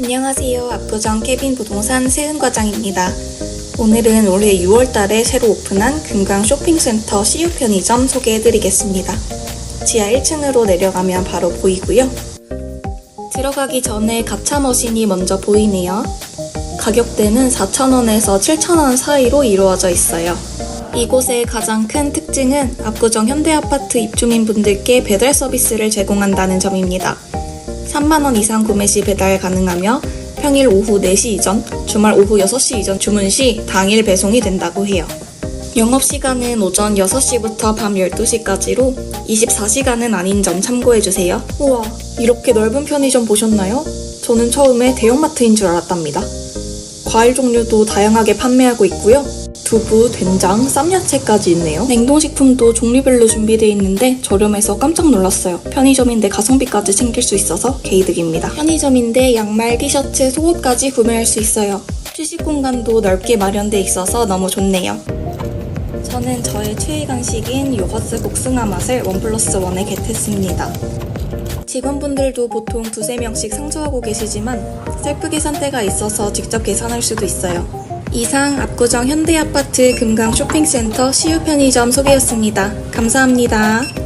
안녕하세요. 압구정 케빈 부동산 세은 과장입니다. 오늘은 올해 6월 달에 새로 오픈한 금강 쇼핑센터 CU 편의점 소개해 드리겠습니다. 지하 1층으로 내려가면 바로 보이고요. 들어가기 전에 가차 머신이 먼저 보이네요. 가격대는 4,000원에서 7,000원 사이로 이루어져 있어요. 이곳의 가장 큰 특징은 압구정 현대아파트 입주민분들께 배달 서비스를 제공한다는 점입니다. 3만원 이상 구매 시 배달 가능하며 평일 오후 4시 이전, 주말 오후 6시 이전 주문 시 당일 배송이 된다고 해요. 영업시간은 오전 6시부터 밤 12시까지로 24시간은 아닌 점 참고해주세요. 우와, 이렇게 넓은 편의점 보셨나요? 저는 처음에 대형마트인 줄 알았답니다. 과일 종류도 다양하게 판매하고 있고요. 두부, 된장, 쌈야채까지 있네요. 냉동식품도 종류별로 준비되어 있는데 저렴해서 깜짝 놀랐어요. 편의점인데 가성비까지 챙길 수 있어서 개이득입니다. 편의점인데 양말, 티셔츠, 속옷까지 구매할 수 있어요. 휴식 공간도 넓게 마련돼 있어서 너무 좋네요. 저는 저의 최애 간식인 요거트 복숭아 맛을 원 플러스 원에 겟했습니다. 직원분들도 보통 두세 명씩 상주하고 계시지만 셀프 계산대가 있어서 직접 계산할 수도 있어요. 이상 압구정 현대아파트 금강 쇼핑센터 CU 편의점 소개였습니다. 감사합니다.